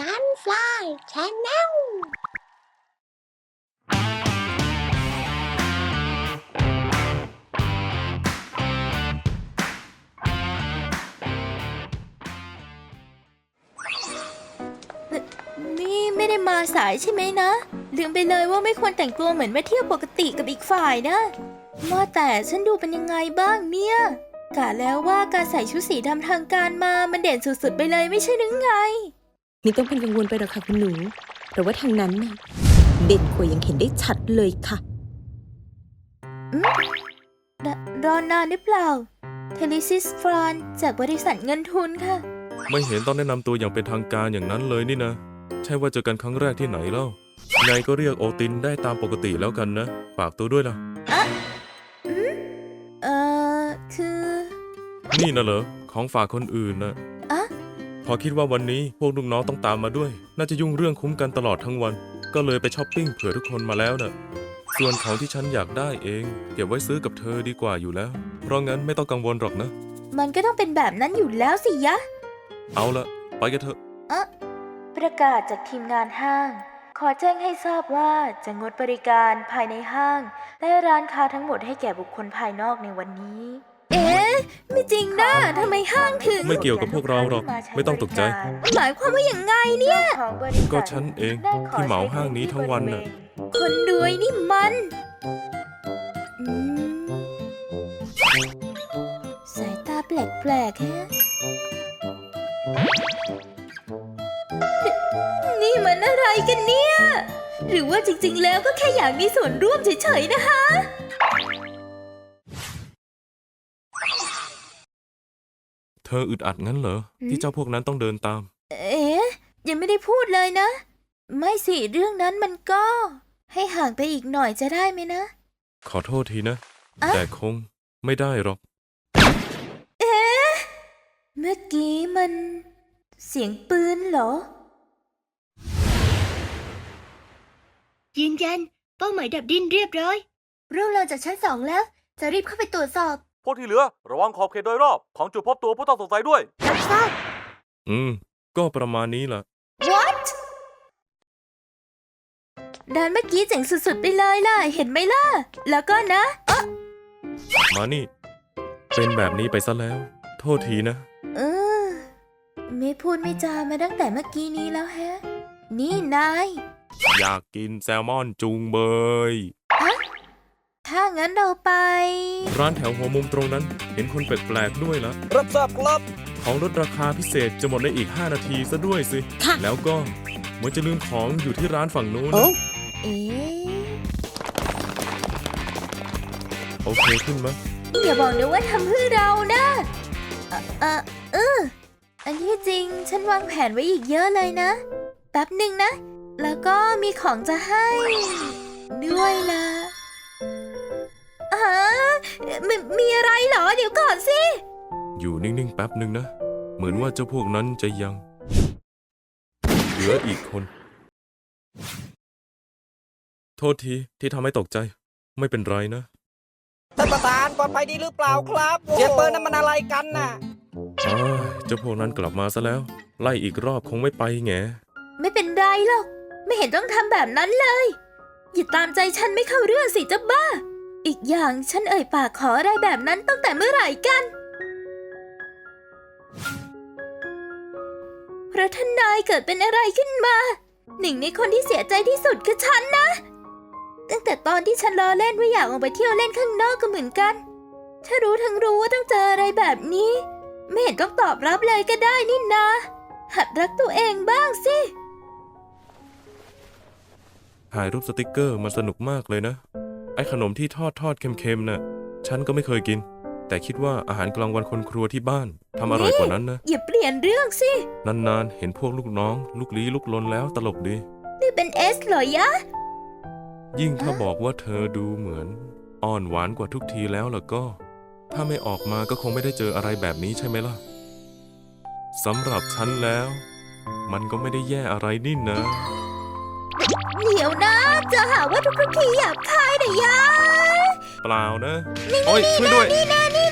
Sunfly Channel นี่ไม่ได้มาสายใช่ไหมนะ ลืมไปเลยว่าไม่ควรแต่งตัวเหมือนมาเที่ยวปกติกับอีกฝ่ายนะว่าแต่ฉันดูเป็นยังไงบ้างเนี่ยกะแล้วว่าการใส่ชุดสีดำทางการมามันเด่นสุดๆไปเลยไม่ใช่หรือไง ไม่ต้องเป็นกังวลไปหรอกค่ะคุณหนู เพราะว่าทางนั้นน่ะเด่นกว่ายังเห็นได้ชัดเลยค่ะรรอนานหรือเปล่า เทลิซิสฟรานจากบริษัทเงินทุนค่ะ ไม่เห็นต้องแนะนำตัวอย่างเป็นทางการอย่างนั้นเลยนี่นะ ใช่ว่าเจอกันครั้งแรกที่ไหนเล่าไงก็เรียกโอตินได้ตามปกติแล้วกันนะ ฝากตัวด้วยล่ะ เออคือ นี่นะเหรอ ของฝากคนอื่นนะอะพ อคิดว่าวันนี้พวกลูกน้องต้องตามมาด้วย น่าจะยุ่งเรื่องคุ้มกันตลอดทั้งวัน ก็เลยไปช้อปปิ้งเผื่อทุกคนมาแล้วน่ะ ส่วนของที่ฉันอยากได้เอง เก็บไว้ซื้อกับเธอดีกว่าอยู่แล้ว เพราะงั้นไม่ต้องกังวลหรอกนะ มันก็ต้องเป็นแบบนั้นอยู่แล้วสิยะ เอาละไปกันเถอะ ประกาศจากทีมงานห้าง ขอแจ้งให้ทราบว่าจะงดบริการภายในห้าง และร้านค้าทั้งหมดให้แก่บุคคลภายนอกในวันนี้เอ๊ะไม่จริงนะทำไมห้างถึง ไม่เกี่ยวกับพวกเราหรอก ไม่ต้องตกใจ หมายความว่าอย่างไงเนี่ย ก็ฉันเองที่เหมาห้างนี้ทั้งวันน่ะ คนรวยนี่มันอืมสายตาแปลกๆแฮะ นี่มันอะไรกันเนี่ย หรือว่าจริงๆ แล้วก็แค่อยากมีส่วนร่วมเฉยๆนะคะ ธออึดอัดงั้นเหรอ ที่เจ้าพวกนั้นต้องเดินตาม เอ๊ะยังไม่ได้พูดเลยนะ ไม่สิเรื่องนั้นมันก็ ให้ห่างไปอีกหน่อยจะได้ไหมนะ ขอโทษทีนะอะแต่คงไม่ได้หรอก เอ๊ะเมื่อกี้มัน เสียงปืนเหรอ ยืนยัน เป้าหมายดับดิ้นเรียบร้อยเราลงจากชั้นสองแล้ว จะรีบเข้าไปตรวจสอบ พวกที่เหลือระวังขอบเขตโดยรอบของจุดพบตัวผู้ต้องสงสัยด้วย รับทราบ อืม ก็ประมาณนี้ล่ะ What ด้านเมื่อกี้เจ๋งสุดๆไปเลยล่ะ เห็นไหมล่ะ แล้วก็นะเอ๊ะมานี่ เป็นแบบนี้ไปซะแล้ว โทษทีนะ เออ ไม่พูดไม่จามาตั้งแต่เมื่อกี้นี้แล้วแฮะ นี่นาย อยากกินแซลมอนจุงเบย ถ้างั้นเราไป ร้านแถวหัวมุมตรงนั้น เห็นคนแปลกๆด้วยละรับทราบครับ ของลดราคาพิเศษจะหมดในอีก 5 นาทีซะด้วยสิ ค่ะ แล้วก็เหมือนจะลืมของอยู่ที่ร้านฝั่งนู้นโอ้นะเอ๊ะโอเคขึ้นไหมอย่าบอกนะว่าทำเพื่อเรานะเออเออเอออันที่จริงฉันวางแผนไว้อีกเยอะเลยนะ แป๊บหนึ่งนะ แล้วก็มีของจะให้ ด้วยนะอ่า มีมีอะไรเหรอ เดี๋ยวก่อนสิ อยู่นิ่งๆแป๊บหนึ่งนะ เหมือนว่าเจ้าพวกนั้นจะยัง เหลืออีกคน โทษทีที่ทำให้ตกใจ ไม่เป็นไรนะ ท่านประธานปลอดภัยดีหรือเปล่าครับเสียงปืนนั้นมันอะไรกันน่ะ อ้ายเจ้าพวกนั้นกลับมาซะแล้ว ไล่อีกรอบคงไม่ไปแงไม่เป็นไรหรอก ไม่เห็นต้องทำแบบนั้นเลย อย่าตามใจฉันไม่เข้าเรื่องสิเจ้าบ้า อีกอย่างฉันเอ่ยปากขออะไรแบบนั้นตั้งแต่เมื่อไหร่กัน เพราะท่านนายเกิดเป็นอะไรขึ้นมา หนึ่งในคนที่เสียใจที่สุดคือฉันนะ ตั้งแต่ตอนที่ฉันล้อเล่นว่าอยากออกไปเที่ยวเล่นข้างนอกก็เหมือนกัน ถ้ารู้ทั้งรู้ว่าต้องเจออะไรแบบนี้ ไม่เห็นต้องตอบรับเลยก็ได้นี่นาหัดรักตัวเองบ้างสิถ่ายรูปสติกเกอร์มันสนุกมากเลยนะ อ้ขนมที่ทอดทอดๆเค็มๆน่ะ ฉันก็ไม่เคยกิน แต่คิดว่าอาหารกลางวันคนครัวที่บ้านทำอร่อยกว่านั้นนะ อย่าเปลี่ยนเรื่องสิ นานๆ เห็นพวกลูกน้อง ลูกลี้ลุกลนแล้วตลกดี นี่เป็นเอสเหรอยะ ยิ่งถ้าบอกว่าเธอดูเหมือน อ่อนหวานกว่าทุกทีแล้วล่ะก็ ถ้าไม่ออกมาก็คงไม่ได้เจออะไรแบบนี้ใช่ไหมล่ะสำหรับฉันแล้ว มันก็ไม่ได้แย่อะไรนี่นะ เดี๋ยวนะ จะหาว่าทุกทีหยาบคายนะยะเปล่านะ โอ้ยช่วยด้วย นี่แน่นี่